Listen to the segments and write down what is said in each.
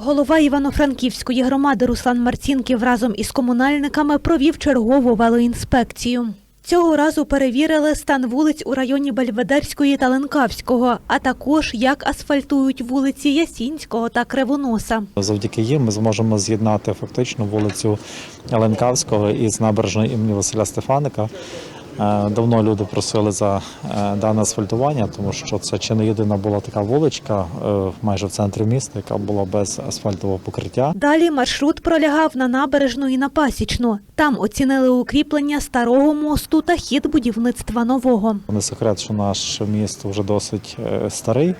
Голова Івано-Франківської громади Руслан Марцінків разом із комунальниками провів чергову велоінспекцію. Цього разу перевірили стан вулиць у районі Бельведерської та Ленкавського, а також як асфальтують вулиці Ясінського та Кривоноса. Завдяки їм ми зможемо з'єднати фактично вулицю Ленкавського із набережної імені Василя Стефаника. Е, Давно люди просили за е, дане асфальтування, тому що це чи не єдина була така вуличка е, майже в центрі міста, яка була без асфальтового покриття. Далі маршрут пролягав на набережну і на Пасічну. Там оцінили укріплення старого мосту та хід будівництва нового. Не секрет, що наш міст вже досить старий.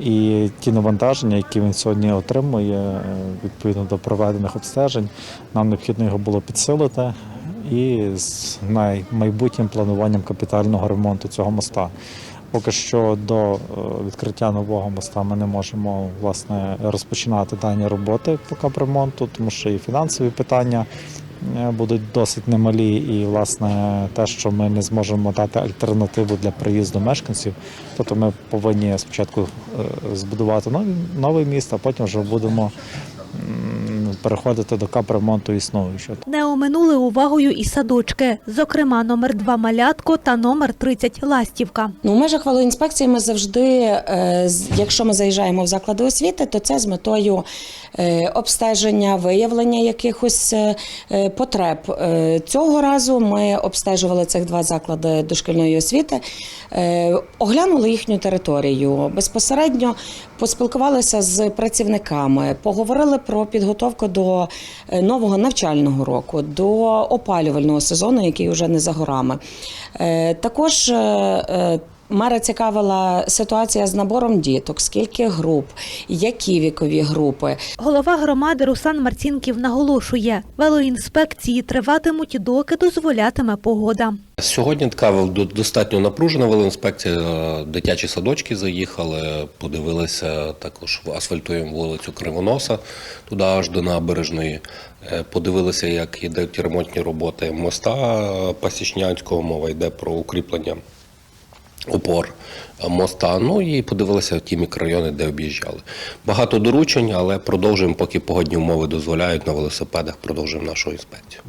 І ті навантаження, які він сьогодні отримує відповідно до проведених обстежень, нам необхідно його було підсилити і з майбутнім плануванням капітального ремонту цього моста. Поки що до е, відкриття нового моста ми не можемо власне розпочинати дані роботи по капремонту, тому що і фінансові питання е, будуть досить немалі, і власне те, що ми не зможемо дати альтернативу для приїзду мешканців, тобто ми повинні спочатку е, збудувати новий, міст, а потім вже будемо переходити до капремонту існуючого. Не оминули увагою і садочки, зокрема номер 2 Малятко та номер 30 Ластівка. Ну, у межах велоінспекції ми завжди, е, з- якщо ми заїжджаємо в заклади освіти, то це з метою е, обстеження, виявлення якихось е, потреб. Цього разу ми обстежували цих два заклади дошкільної освіти, оглянули їхню територію, безпосередньо поспілкувалися з працівниками, поговорили про підготовку до е, нового навчального року, до опалювального сезону, який вже не за горами. Е, Також е, Мера цікавила ситуація з набором діток, скільки груп, які вікові групи. Голова громади Руслан Марцінків наголошує, велоінспекції триватимуть, доки дозволятиме погода. Сьогодні така достатньо напружена велоінспекція. Е, Дитячі садочки заїхали, подивилися також в- асфальтуємо вулицю Кривоноса, туди аж до набережної. Е, Подивилися, як йдуть ремонтні роботи моста е, Пасічнянського. Мова йде про укріплення опор е, моста. Ну і подивилися ті мікрорайони, де об'їжджали. Багато доручень, але продовжуємо, поки погодні умови дозволяють на велосипедах, продовжуємо нашу інспекцію.